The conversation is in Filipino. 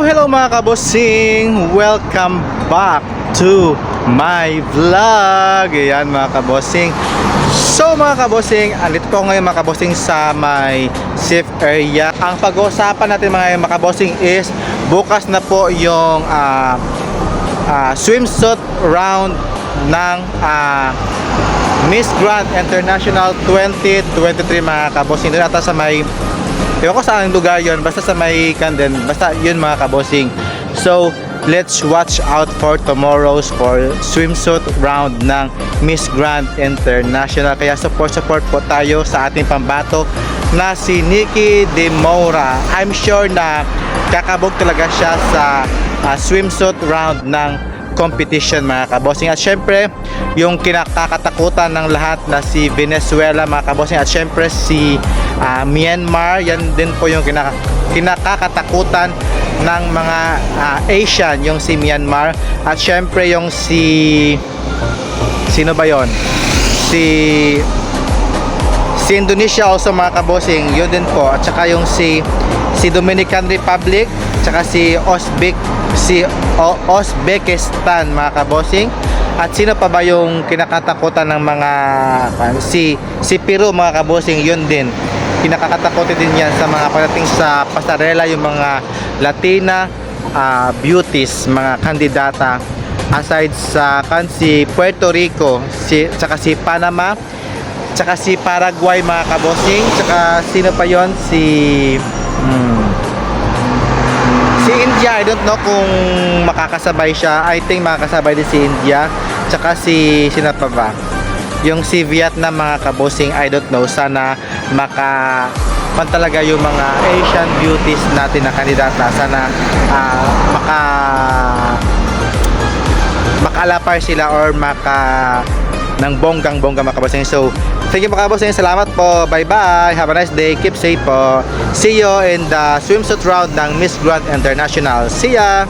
Hello, mga kabosing! Welcome back to my vlog! Ayan mga kabosing. So mga kabosing, andito po ngayon mga kabosing sa my safe area. Ang pag-uusapan natin mga mga kabosing is bukas na po yung ah, ah, swimsuit round ng ah, Miss Grand International 2023 mga kabosing. Doon ata sa may Ewan ko saan lugar yon basta sa may kanden, basta yun mga kabosing. So, let's watch out for tomorrow's for swimsuit round ng Miss Grand International. Kaya support support po tayo sa ating pambato na si Nikki De Moura. I'm sure na kakabog talaga siya sa ah, swimsuit round ng competition mga kabosing at syempre yung kinakatakutan ng lahat na si Venezuela mga kabosing at syempre si ah, Myanmar yan din po yung kinaka- kinakatakutan ng mga ah, Asian yung si Myanmar. At syempre yung si sino ba yon si si Indonesia also mga kabosing yun din po. At saka yung si si Dominican Republic tsaka si Uzbek si o, Uzbekistan mga kabosing at sino pa ba yung kinakatakutan ng mga si si Peru mga kabosing yun din. Kinakatakutin din yan sa mga pagdating sa pasarela yung mga Latina ah, beauties mga kandidata. Aside sa kan si Puerto Rico si tsaka si Panama tsaka si Paraguay mga kabosing tsaka sino pa yon? Si hmm, si India. I don't know kung makakasabay siya. I think makakasabay din si India. Tsaka si sino pa ba? Yung si Vietnam mga kabosing I don't know. Sana maka pan talaga yung mga Asian beauties natin na kandidata. Sana ah, maka makalapar sila or maka ng bonggang bongga mga kabosing so thank you mga kabosing salamat po. Bye bye have a nice day. Keep safe po. See you in the swimsuit round ng Miss Grand International. See ya